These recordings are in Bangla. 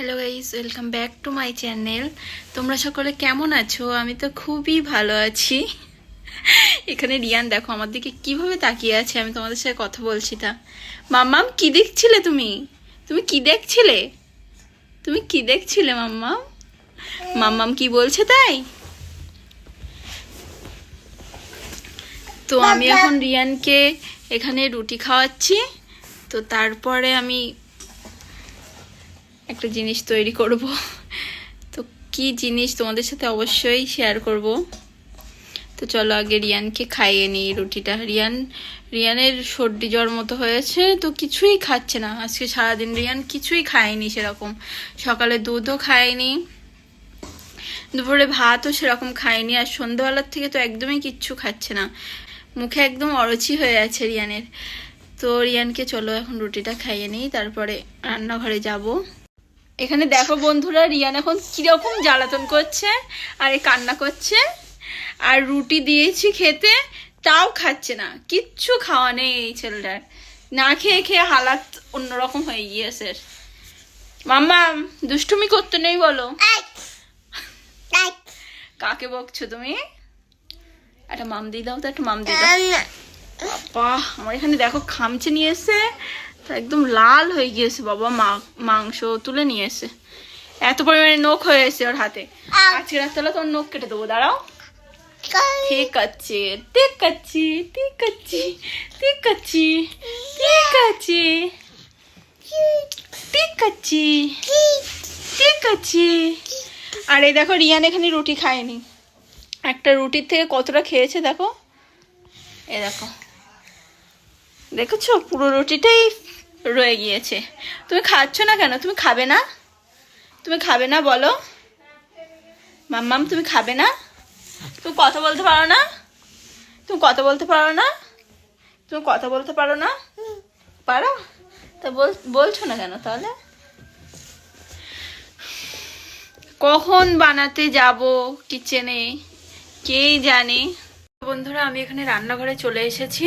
Hello guys welcome back to my channel তোমরা সকলে কেমন আছো? আমি তো খুবই ভালো আছি। এখানে রিয়ান দেখো আমার দিকে কীভাবে তাকিয়ে আছে আমি তোমাদের সাথে কথা বলছি তা মাম্মাম কি দেখছিলে তুমি? তুমি কি দেখছিলে? তুমি কি দেখছিলে মাম্মাম? মাম্মাম কি বলছে তাই? তো আমি এখন রিয়ানকে এখানে রুটি খাওয়াচ্ছি। তো তারপরে আমি একটা জিনিস তৈরি করব। তো কি জিনিস তোমাদের সাথে অবশ্যই শেয়ার করব? তো চলো আগে রিয়ানকে খাইয়ে নিই রুটিটা। রিয়ান, রিয়ানের সর্দি জ্বর মতো হয়েছে, তো কিছুই খাচ্ছে না। আজকে সারাদিন রিয়ান কিছুই খায়নি সেরকম। সকালে দুধও খায়নি, দুপুরে ভাতও সেরকম খায়নি, আর সন্ধ্যাবেলার থেকে তো একদমই কিচ্ছু খাচ্ছে না। মুখে একদম অরুচি হয়ে আছে রিয়ানের। তো রিয়ানকে চলো এখন রুটিটা খাইয়ে নিই, তারপরে রান্নাঘরে যাব। এখানে দেখো বন্ধুরা রিয়ান এখন কীরকম জ্বালাতন করছে আর এ কান্না করছে। আর রুটি দিয়েছি খেতে তাও খাচ্ছে না। কিচ্ছু খাওয়া নেই এই ছেলেটার। না খেয়ে খেয়ে হালাত অন্যরকম হয়ে গিয়েছে। মাম্মা দুষ্টুমি করতে নেই বলো। কাকে বকছো তুমি? একটা মাম দিয়ে দাও তো একটা মাম দিয়ে দাও। বাহ আমার এখানে দেখো খামচে নিয়ে এসে একদম লাল হয়ে গিয়েছে বাবা মাংস তুলে নিয়ে এসে। এত পরিমাণে নখ হয়ে এসে ওর হাতে। আজকে রাত্রেবেলা তোর নখ কেটে দেবো দাঁড়াও। ঠিক আছে ঠিক আছে ঠিক আছে ঠিক আছে ঠিক আছে ঠিক আছে ঠিক আছে আর এই দেখো রিয়ান এখানে রুটি খায়নি। একটা রুটির থেকে কতটা খেয়েছে দেখো। এ দেখো। দেখেছ? পুরো রুটিটাই রয়ে গিয়েছে। তুমি খাচ্ছ না কেন? তুমি খাবে না? তুমি খাবে না বলো। মাম্মাম, তুমি খাবে না? তুমি কথা বলতে পারো না? তুমি কথা বলতে পারো না? তুমি কথা বলতে পারো না? পারো? তা বল, বলছো না কেন তাহলে? কখন বানাতে যাব কিচেনে? কেই জানে? বন্ধুরা, আমি এখানে রান্নাঘরে চলে এসেছি।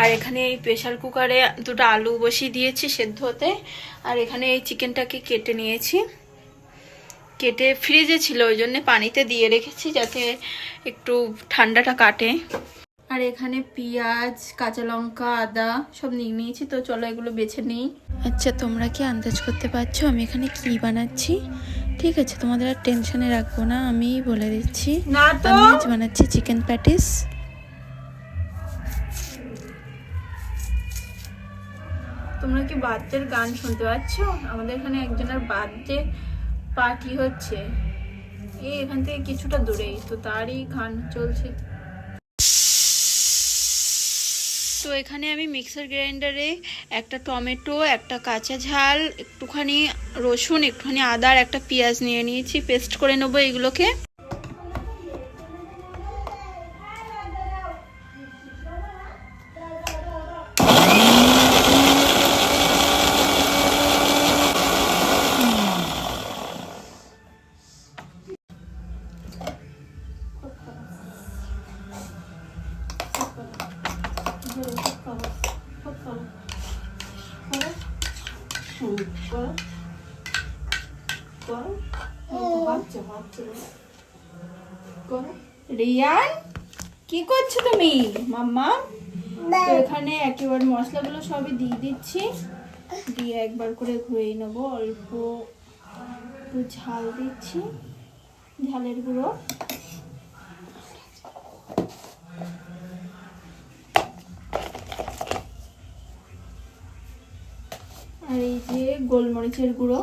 আর এখানে এই প্রেশার কুকারে দুটো আলু বসিয়ে দিয়েছি সেদ্ধ হতে। আর এখানে এই চিকেনটাকে কেটে নিয়েছি। কেটে ফ্রিজে ছিল, ওই জন্য পানিতে দিয়ে রেখেছি যাতে একটু ঠান্ডাটা কাটে। আর এখানে পেঁয়াজ, কাঁচা লঙ্কা, আদা সব নিয়ে নিয়েছি। তো চলো এগুলো বেছে নিই। আচ্ছা তোমরা কি আন্দাজ করতে পারছ আমি এখানে কি বানাচ্ছি? ঠিক আছে তোমাদের আর টেনশনে রাখব না আমি বলে দিচ্ছি। না আমি আজ বানাচ্ছি চিকেন প্যাটিস তোমরা কি বাচ্চার গান শুনতে পাচ্ছ? আমাদের এখানে একজনের বার্থডে পার্টি হচ্ছে। এই এখান থেকে কিছুটা দূরেই তো তারই গান চলছে। তো এখানে আমি মিক্সার গ্রাইন্ডারে একটা টমেটো, একটা কাঁচা ঝাল, একটুখানি রসুন, একটুখানি আদার একটা পেঁয়াজ নিয়ে নিয়েছি। পেস্ট করে নেব এগুলোকে। একেবারে মশলাগুলো সবই দিয়ে দিচ্ছি। দিয়ে একবার করে ঘুরিয়ে নেব। অল্প একটু ঝাল দিচ্ছি, ঝালের গুঁড়ো। আর এই যে গোলমরিচের গুঁড়ো।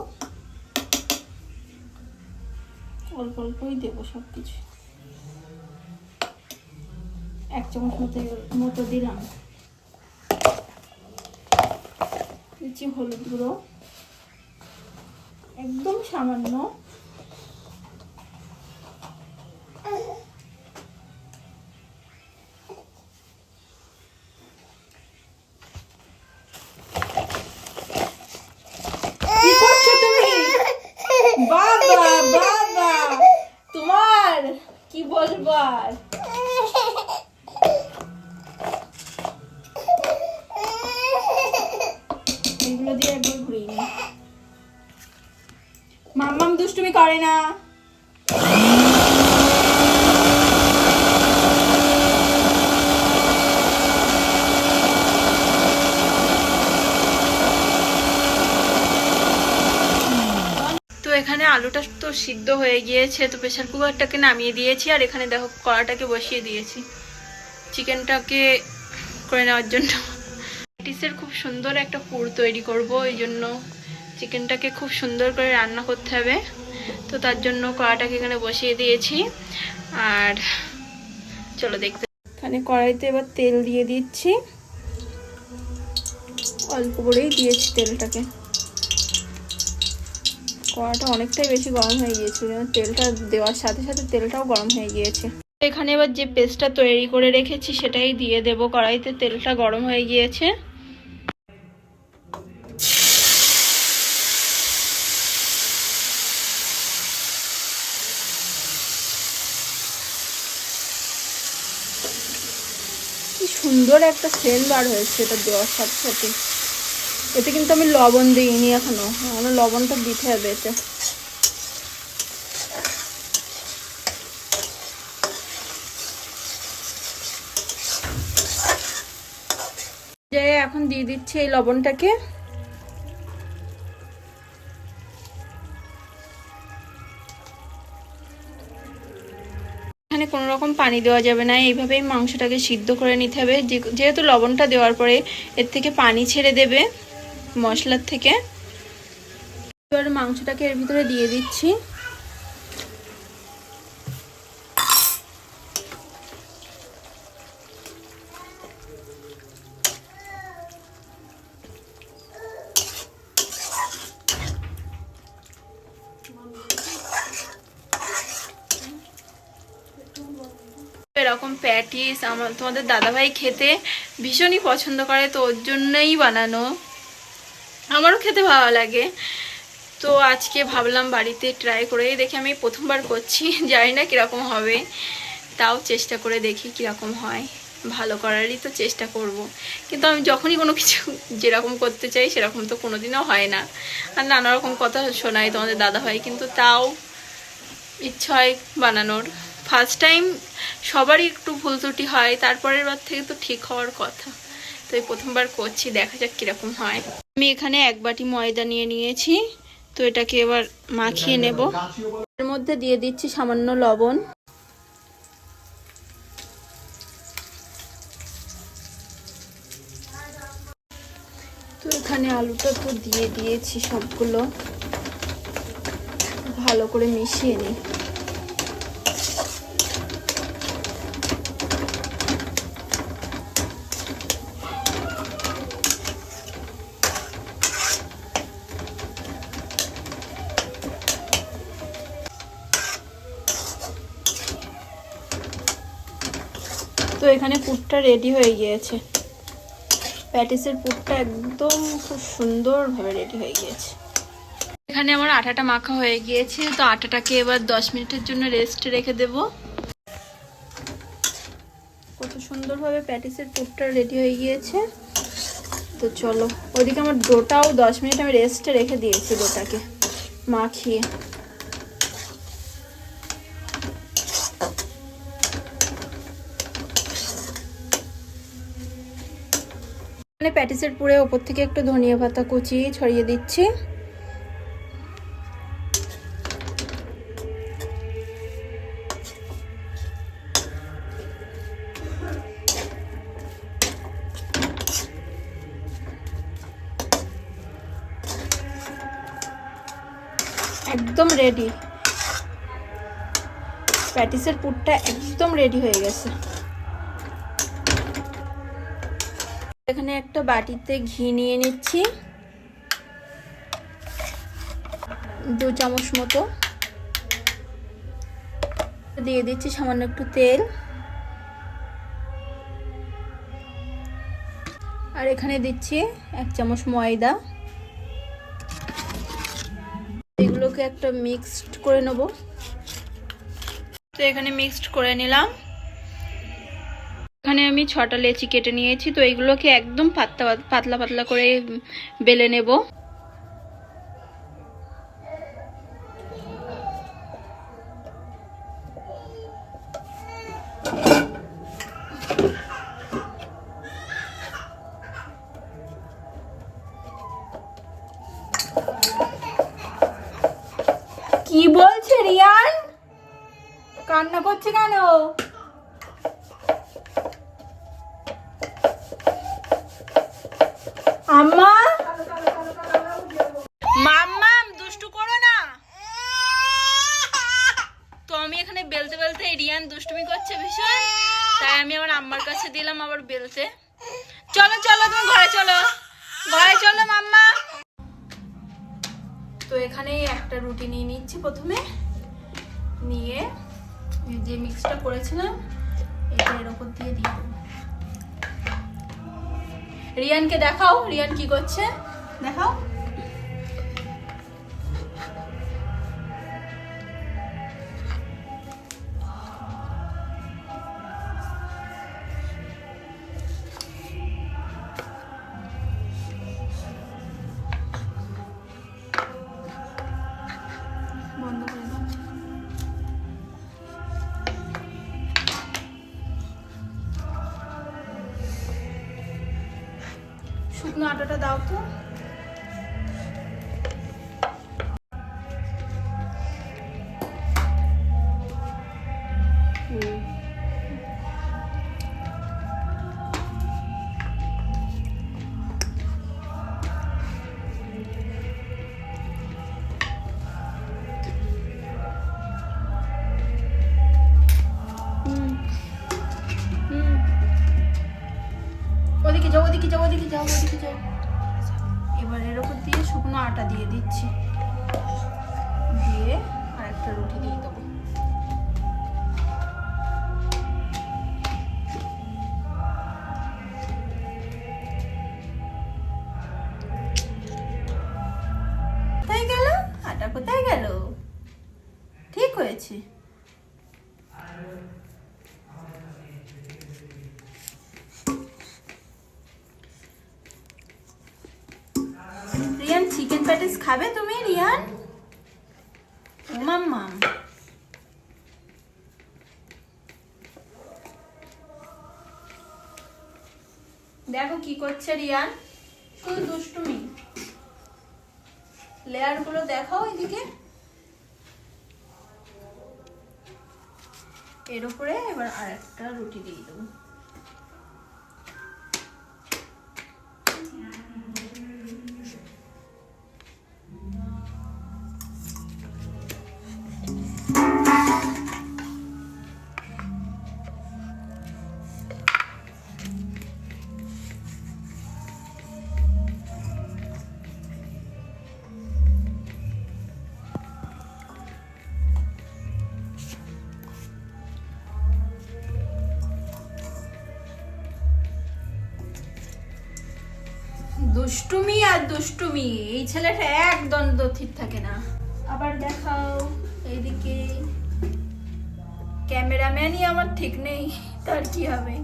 অল্প অল্পই দেবো সব কিছু এক চামচ মতো মতো দিলাম। দিচ্ছি হলুদ গুঁড়ো। একদম সামান্য। আলুটা তো সিদ্ধ হয়ে গিয়েছে, তো প্রেশার কুকারটাকে নামিয়ে দিয়েছি, আর এখানে দেখো কড়াটাকে বসিয়ে দিয়েছি। চিকেনটাকে করে নেওয়ার জন্য। প্যাটিসের খুব সুন্দর একটা পুর তৈরি করব, এই জন্য চিকেনটাকে খুব সুন্দর করে রান্না করতে হবে। তো তার জন্য কড়াটাকে এখানে বসিয়ে দিয়েছি, আর চলো দেখতে। এখানে কড়াইতে এবার তেল দিয়ে দিচ্ছি। অল্প করেই দিয়েছি তেলটাকে। কড়াটা অনেকটাই বেশি গরম হয়ে গিয়েছিল, যেন তেলটা দেওয়ার সাথে সাথে তেলটাও গরম হয়ে গিয়েছে। এখানে এবার যে পেস্টটা তৈরি করে রেখেছি, সেটাই দিয়ে দেব। কড়াইতে তেলটা গরম হয়ে গিয়েছে। সুন্দর একটা সেন্ট বার হয়েছে এটা দেওয়ার সাথে সাথে। এতে কিন্তু আমি লবণ দিইনি এখনও। আমার লবণটা দিতে হবে এতে। যে এখন দিয়ে দিচ্ছি এই লবণটাকে। এখানে কোনো রকম পানি দেওয়া যাবে না। এইভাবেই মাংসটাকে সিদ্ধ করে নিতে হবে। যেহেতু লবণটা দেওয়ার পরে এর থেকে পানি ছেড়ে দেবে। মশলার থেকে। এবার মাংসটাকে এর ভিতরে দিয়ে দিচ্ছি। এরকম প্যাটিস, আমার তোমাদের দাদাভাই খেতে ভীষণই পছন্দ করে, তো ওর জন্যই বানানো। আমারও খেতে ভালো লাগে। তো আজকে ভাবলাম বাড়িতে ট্রাই করেই দেখে, আমি প্রথমবার করছি, জানি না কীরকম হবে। তাও চেষ্টা করে দেখি কীরকম হয়। ভালো করারই তো চেষ্টা করব। কিন্তু আমি যখনই কোনো কিছু যেরকম করতে চাই, সেরকম তো কোনোদিনও হয় না। আর নানা রকম কথা শোনাই তোমাদের দাদাভাই, কিন্তু তাও ইচ্ছা হয় বানানোর। ফার্স্ট টাইম সবারই একটু ভুল ত্রুটি হয়, তারপরের বার থেকে তো ঠিক হওয়ার কথা। তো এই প্রথমবার করছি দেখা যাক কীরকম হয়। আমি এখানে এক বাটি ময়দা নিয়ে নিয়েছি তো এটাকে এবার মাখিয়ে নেব। এর মধ্যে দিয়ে দিচ্ছি সামান্য লবণ। তো এখানে আলুটা তো দিয়ে দিয়েছি সবগুলো। ভালো করে মিশিয়ে নিই। এখানে পুরটা রেডি হয়ে গিয়েছে। প্যাটিসের পুরটা একদম খুব সুন্দরভাবে রেডি হয়ে গিয়েছে। এখানে আমার আটাটা মাখা হয়ে গিয়েছে, তো আটাটাকে এবার দশ মিনিটের জন্য রেস্টে রেখে দেব। কত সুন্দরভাবে প্যাটিসের পুরটা রেডি হয়ে গিয়েছে। তো চলো ওইদিকে আমার ডোটাও দশ মিনিট আমি রেস্টে রেখে দিয়েছি ডোটাকে মাখিয়ে। মানে প্যাটিসের পুরে ওপর থেকে একটু ধনিয়া পাতা কুচি ছড়িয়ে দিচ্ছি। একদম রেডি প্যাটিসের পুরটা একদম রেডি হয়ে গেছে। একটা বাটিতে ঘি নিয়ে নিচ্ছি। দু চামচ মতো। দিয়ে দিচ্ছি সামান্য একটু তেল। আর এখানে দিচ্ছি এক চামচ ময়দা। এগুলোকে একটা মিক্সড করে নেব। তো এখানে মিক্সড করে নিলাম। এখানে আমি ছটা লেচি কেটে নিয়েছি, তো এইগুলোকে একদম পাতলা পাতলা পাতলা করে বেলে নেব। কি বলছে রিয়ান? কান্না করছে কেন? আম্মা? মাম্মাম দুষ্টু করো না। তো আমি এখানে বেলতে বেলতে রিয়ান দুষ্টুমি করছে ভীষণ। তাই আমি আমার আম্মার কাছে দিলাম আবার বেলতে। চলো চলো তুমি ঘরে চলো। ঘরে চলো মাম্মা। তো এখানে একটা রুটি নিয়ে নিচ্ছি প্রথমে। রিয়ানকে দেখাও রিয়ান কি করছে? দেখাও। শুকনো আটাটা দাও তো। ওদিকে যাও ওদিকে যাও ওদিকে যাও ওদিকে যাও। এবার এর উপর দিয়ে শুকনো আটা দিয়ে দিচ্ছি। দিয়ে আরেকটা রুটি দিয়ে দেবো। দেখো কি করছে রিয়ান। শুধু দুষ্টুমি। লেয়ারগুলো দেখাও এদিকে। এর উপরে এবার আরেকটা রুটি দিয়ে দেবো। দুষ্টুমি আর দুষ্টুমি, এই ছেলেটা এক দ্বন্দ্ব ঠিক থাকে না। আবার দেখাও, এইদিকে ক্যামেরাম্যানই আমার ঠিক নেই, তার কি হবে?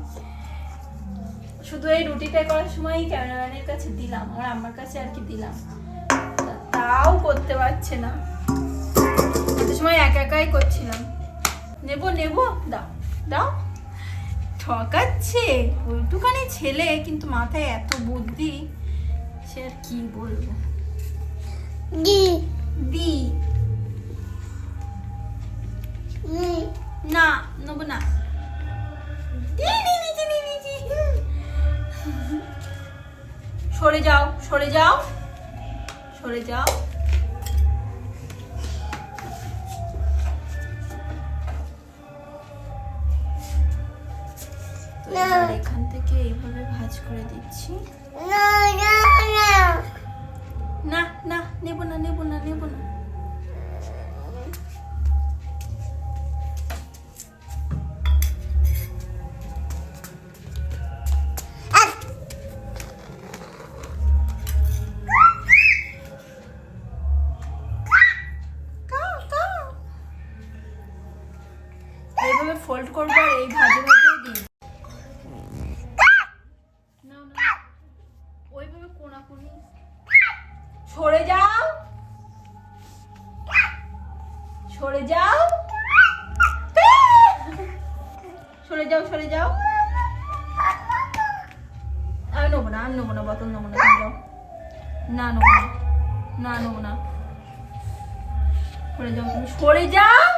শুধু এই রুটিটা করার সময় ক্যামেরাম্যানের কাছে দিলাম, আর আমার কাছে আর কি দিলাম? তাও করতে পারছে না। এত সময় একা একাই করছিলাম। নেব নেব, দাও দাও। ঠকাচ্ছে ওইটুখানি ছেলে, কিন্তু মাথায় এত বুদ্ধি। সে আর কি বলব? দি। দি নি নেব না। সরে যাও সরে যাও। সরে যাও। এখান থেকে এইভাবে ভাজ করে দিচ্ছি। না না নেব না নেব না নেব না সরে যাও। সরে যাও সরে যাও। আমি নেব না আমি নেব না, বোতল নেব না যাও। না নেব না না নেব না। সরে যাও, তুমি সরে যাও।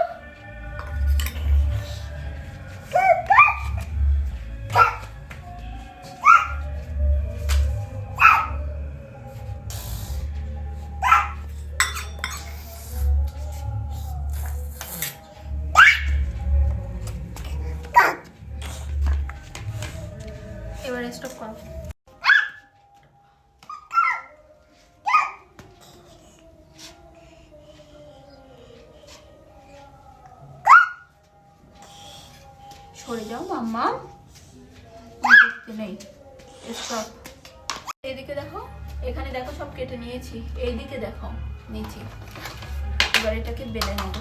সরে যাও, মাম্মা। দেখতে নেই। সব এইদিকে দেখো, এখানে দেখো সব কেটে নিয়েছি। এইদিকে দেখো, নিচে। এবার এটাকে বেলে নেব।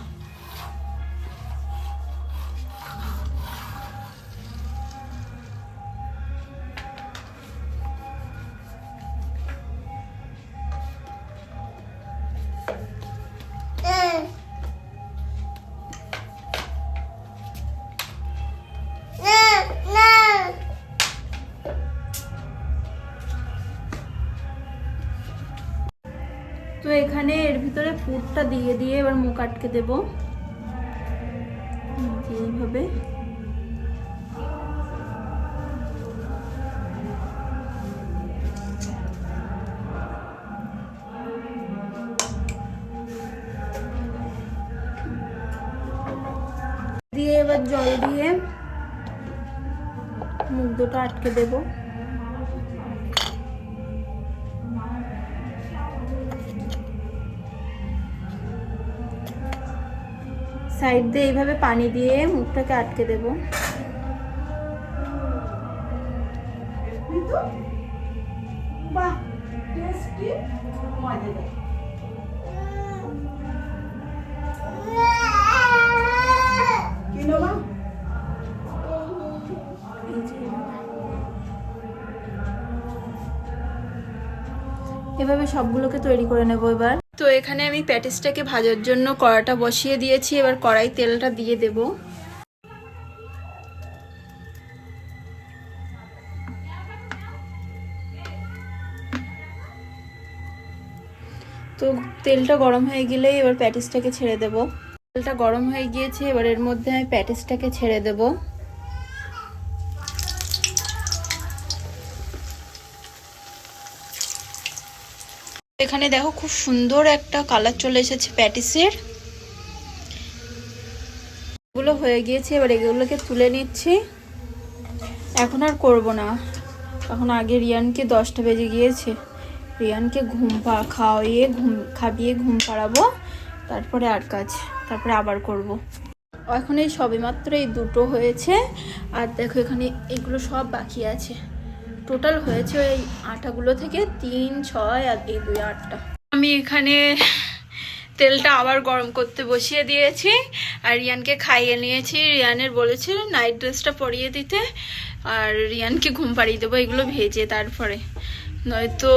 দিয়ে এবার মুখ আটকে দেব। এই যে এইভাবে। দিয়ে এবার জল দিয়ে মুখ দুটো আটকে দেবো। সাইড দিয়ে এইভাবে পানি দিয়ে মুখটাকে আটকে দেব। এভাবে সবগুলোকে তৈরি করে নেব এবার। তো এখানে আমি প্যাটিসটাকে ভাজার জন্য কড়াটা বসিয়ে দিয়েছি, এবার কড়াই তেলটা দিয়ে দেব। তো তেলটা গরম হয়ে গেলে এবার প্যাটিসটাকে ছেড়ে দেব। তেলটা গরম হয়ে গিয়েছে, এবার এর মধ্যে আমি প্যাটিসটাকে ছেড়ে দেবো। এখানে দেখো খুব সুন্দর একটা কালার চলে এসেছে প্যাটিসের। এগুলো হয়ে গিয়েছে, এবার এগুলোকে তুলে নিচ্ছি। এখন আর করব না। এখন আগে রিয়ানকে দশটা বেজে গিয়েছে। রিয়ানকে ঘুম পা খাওয়িয়ে ঘুম, খাবিয়ে ঘুম পাড়াবো। তারপরে আর কাজ, তারপরে আবার করব। এখন এই সবেমাত্র এই দুটো হয়েছে। আর দেখো এখানে এগুলো সব বাকি আছে। টোটাল হয়েছে ওই আটাগুলো থেকে তিন, ছয় আর এই দুই আটটা। আমি এখানে তেলটা আবার গরম করতে বসিয়ে দিয়েছি আর রিয়ানকে খাইয়ে নিয়েছি। রিয়ানের বলেছে নাইট ড্রেসটা পরিয়ে দিতে আর রিয়ানকে ঘুম পাড়িয়ে দেবো, এগুলো ভেজে তারপরে। নয়তো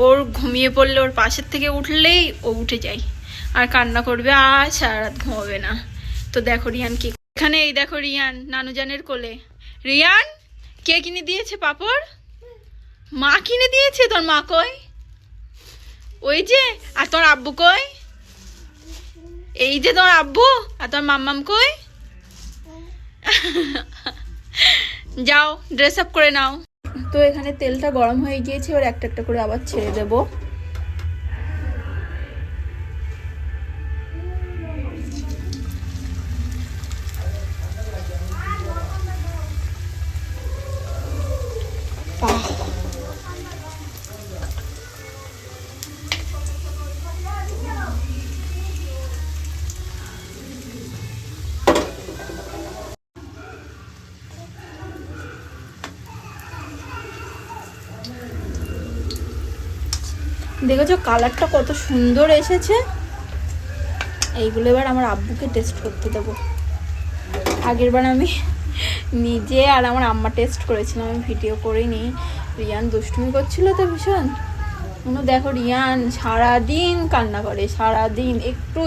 ওর ঘুমিয়ে পড়লে ওর পাশের থেকে উঠলেই ও উঠে যায়। আর কান্না করবে, আর সারা রাত ঘুমাবে না। তো দেখো রিয়ান কি এখানে এই দেখো রিয়ান, নানুজানের কোলে। রিয়ান, কে কিনে দিয়েছে পাপড়? মা কিনে দিয়েছে? তোর মা কই? ওই যে, আর তোর আব্বু কই? এই যে তোর আব্বু, আর তোর মাম্মাম কই? যাও ড্রেস আপ করে নাও। তো এখানে তেলটা গরম হয়ে গিয়েছে ওর একটা একটা করে আবার ছেড়ে দেব। কালারটা কত সুন্দর এসেছে। এইগুলো এবার আমার আব্বুকে টেস্ট করতে দেবো। আগের বার আমি নিজে আর আমার আম্মা টেস্ট করেছিলাম, আমি ভিডিও করিনি। রিয়ান দুষ্টুমি করছিল তো ভীষণ। কোনো দেখো রিয়ান সারাদিন কান্না করে, সারাদিন একটু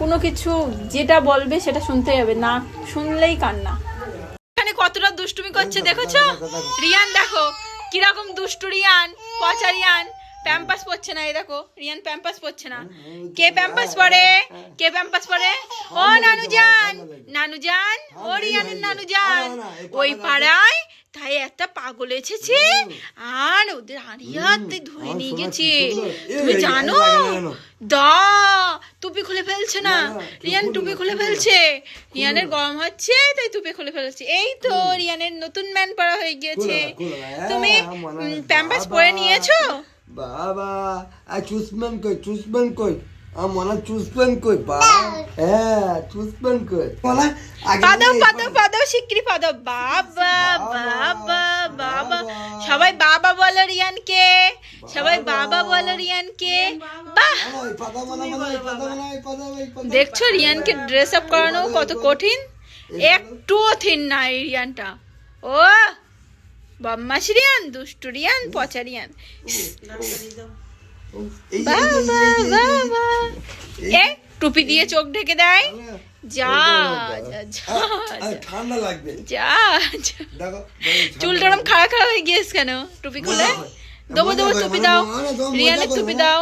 কোনো কিছু যেটা বলবে সেটা শুনতে হবে না শুনলেই কান্না। এখানে কতটা দুষ্টুমি করছে দেখেছ? রিয়ান দেখো, কীরকম দুষ্টু রিয়ান, পচা রিয়ান। প্যাম্পাস পড়ছে না এই দেখো রিয়ান প্যাম্পাস পড়ছে না কে প্যাম্পাস পরে কে প্যাম্পাস পরে ও নানু জান নানু জান ও রিয়ানের নানু জান ওই পাড়ায় তাই একটা পাগল এসেছে আর ওদের হারিয়াতে ধরে নিয়ে গেছে তুমি জানো দা টুপি খুলে ফেলছে না রিয়ান টুপি খুলে ফেলছে রিয়ানের গরম হচ্ছে তাই টুপি খুলে ফেলছে এই তো রিয়ানের নতুন ম্যান পরা হয়ে গিয়েছে তুমি প্যাম্পাস পরে নিয়েছো বাবা আর চুসবেন কই চুসবেন কই? আমার মনে চুসবেন কই বা হ্যাঁ চুসবেন কই। বলা থেকে পাদাও পাদাও শিগগিরি পাদাও বাবা বাবা বাবা সবাই বাবা বলো রিয়ানকে। সবাই বাবা। বলো রিয়ানকে। বাহ। দেখছ রিয়ানকে ড্রেস আপ করানো কত কঠিন? একটুও থিন না এই রিয়ানটা। ও! বদমাস রিয়ান দুষ্টু রিয়ান পচা রিয়ান উফ, এই, এই, এই, বাবা। এই, এই, এই, বাবা এ টুপি দিয়ে চোখ ঢেকে দেয়। যা ঠান্ডা লাগবে। যা যা। দেখো দেখো, চুল টরম খাড়া খাড়া হয়ে গিয়েছে কেন? টুপি খুলে? দেবো দেবো টুপি দাও। রিয়ানের টুপি দাও।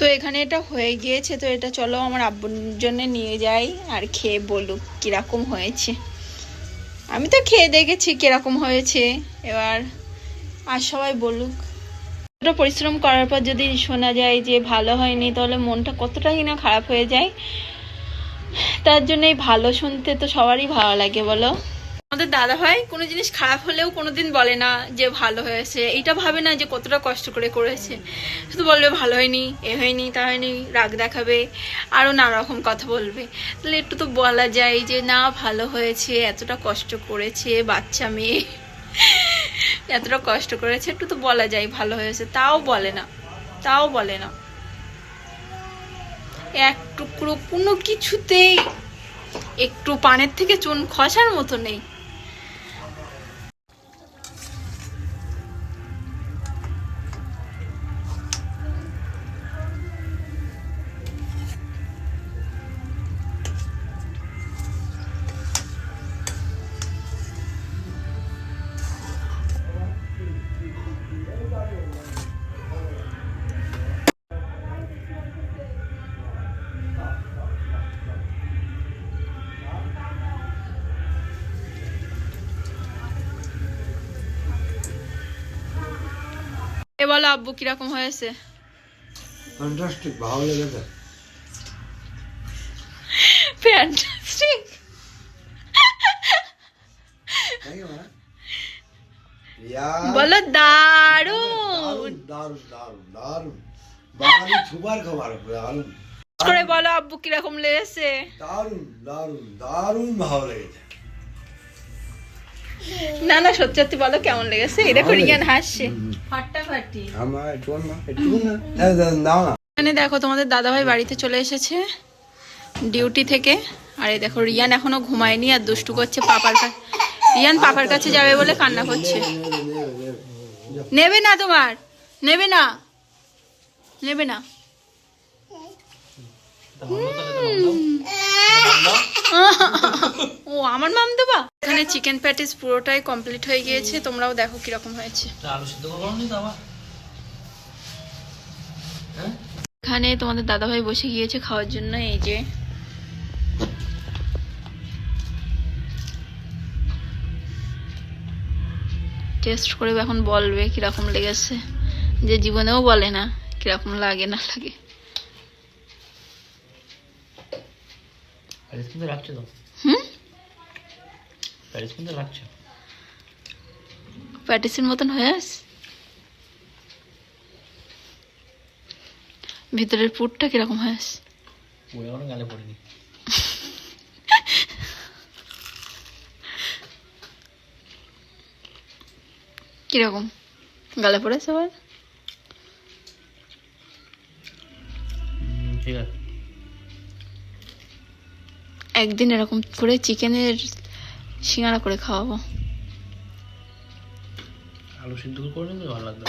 তো এখানে এটা হয়ে গিয়েছে তো এটা চলো আমার আব্বুর জন্য নিয়ে যাই আর খেয়ে বলুক কীরকম হয়েছে। আমি তো খেয়ে দেখেছি কীরকম হয়েছে। এবার আর সবাই বলুক। এতটা পরিশ্রম করার পর যদি শোনা যায় যে ভালো হয়নি, তাহলে মনটা কতটাই না খারাপ হয়ে যায়। তার জন্য এই ভালো শুনতে তো সবারই ভালো লাগে, বলো। আমাদের দাদা ভাই কোনো জিনিস খারাপ হলেও কোনোদিন বলে না যে ভালো হয়েছে। এটা ভাবে না যে কতটা কষ্ট করে করেছে। শুধু বলবে, ভালো হয়নি, এ হয়নি, তা হয়নি, রাগ দেখাবে আরও নানা রকম কথা বলবে। তাহলে একটু তো বলা যায় যে, না, ভালো হয়েছে, এতটা কষ্ট করেছে, বাচ্চা মেয়ে, এতটা কষ্ট করেছে। একটু তো বলা যায় ভালো হয়েছে। তাও বলে না, তাও বলে না। এক টুকরো কোনো কিছুতেই একটু পানের থেকে চুন খসার মতো নেই। বলো আব্বু কীরকম হয়েছে? ফ্যান্টাস্টিক ভালো লেগেছে। ফ্যান্টাস্টিক বলা? দারুণ। দারুণ দারুণ দারুণ দারুণ। বাঙালি ছুবার খাবার দারুণ। করে বলো আব্বু কীরকম লেগেছে? দারুণ দারুণ দারুণ ভালো লেগেছে। না না সত্যি সত্যি বলো কেমন লেগেছে? এই দেখো রিয়ান হাসছে। ফাটাফাটি আমার একটু না একটু না দাও, দাও, দাও না। এখানে দেখো তোমাদের দাদাভাই বাড়িতে চলে এসেছে ডিউটি থেকে। আর এই দেখো রিয়ান এখনও ঘুমায়নি আর দুষ্টু করছে পাপার কাছে রিয়ান পাপার কাছে যাবে বলে কান্না করছে। নেবে না তোমার নেবে না নেবে না। ও আমার মাম দেবা? এখানে চিকেন প্যাটিস পুরোটাই কমপ্লিট হয়ে গিয়েছে তোমরাও দেখো কীরকম হয়েছে। আলু সিদ্ধ করনি তো আবার। হ্যাঁ? এখানে তোমাদের দাদাভাই বসে গিয়েছে খাওয়ার জন্য এই যে। টেস্ট করে এখন বলবে কীরকম লেগেছে। যে জীবনেও বলে না কীরকম লাগে না লাগে। প্যারিস কিন্তু লাগছে তো হুম প্যারিস কিন্তু লাগছে প্যাটিসের মতন হয়ে আস ভিতরের পুরটা কীরকম হয়ে আস ওই এখনও গালে পড়েনি কীরকম গালে পড়েছে আবার ঠিক আছে একদিন এরকম করে চিকেনের সিঙ্গারা করে খাওয়াবো। আলু সিদ্ধ করে ভালো লাগবে।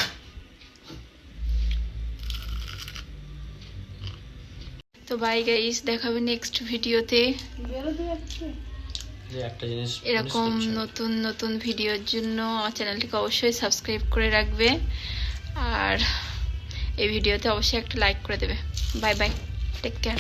তো বাই গাইস দেখাবে নেক্সট ভিডিওতে। এরকম নতুন নতুন ভিডিওর জন্য আমার চ্যানেলটিকে অবশ্যই সাবস্ক্রাইব করে রাখবে। আর এই ভিডিওতে অবশ্যই একটা লাইক করে দেবে। Bye bye take care